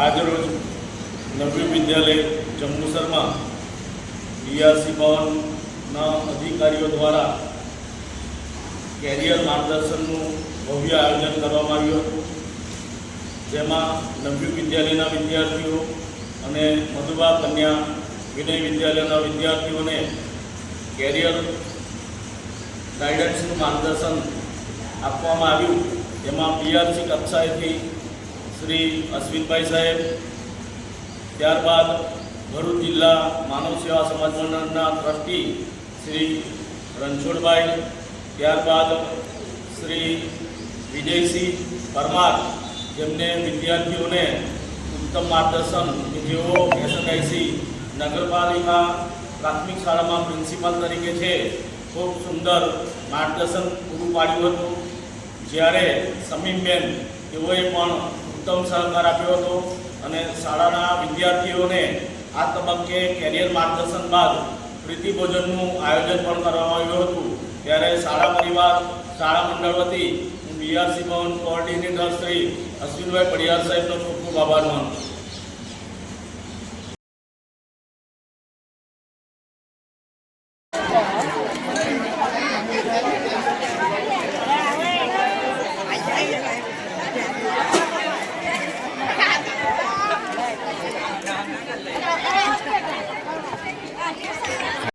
આજરોજ નવી વિદ્યાલય જંબુસરમાં ડીઆરસી ભવનના અધિકારીઓ દ્વારા કેરિયર માર્ગદર્શનનું ભવ્ય આયોજન કરવામાં આવ્યું હતું. જેમાં નવ્ય વિદ્યાલયના વિદ્યાર્થીઓ અને મધુબા કન્યા વિનય વિદ્યાલયના વિદ્યાર્થીઓને કેરિયર ગાઈડન્સનું માર્ગદર્શન આપવામાં આવ્યું. એમાં પીઆરસી કક્ષાએથી શ્રી અશ્વિનભાઈ સાહેબ. ત્યારબાદ ભરૂચ જિલ્લા માનવ સેવા સમાજ મંડળના ટ્રસ્ટી શ્રી રણછોડભાઈ. ત્યારબાદ શ્રી વિજયસિંહ પરમાર, જેમને વિદ્યાર્થીઓને ઉત્તમ માર્ગદર્શન કે જેઓ એસએનઆઈસી નગરપાલિકા પ્રાથમિક શાળામાં પ્રિન્સિપાલ તરીકે છે, ખૂબ સુંદર માર્ગદર્શન પૂરું પાડ્યું હતું. જ્યારે સમીમબેન તેઓએ પણ ઉત્તમ સહકાર આપ્યો હતો અને શાળાના વિદ્યાર્થીઓને આ તબક્કે કેરિયર માર્ગદર્શન બાદ પ્રીતિ ભોજનનું આયોજન પણ કરવામાં આવ્યું હતું. ત્યારે શાળા પરિવાર, શાળા મંડળ વતી હું બીઆરસી ભવન કોઓર્ડિનેટર શ્રી અશ્વિનભાઈ પડિયાર સાહેબનો ખૂબ ખૂબ આભાર માનું છું.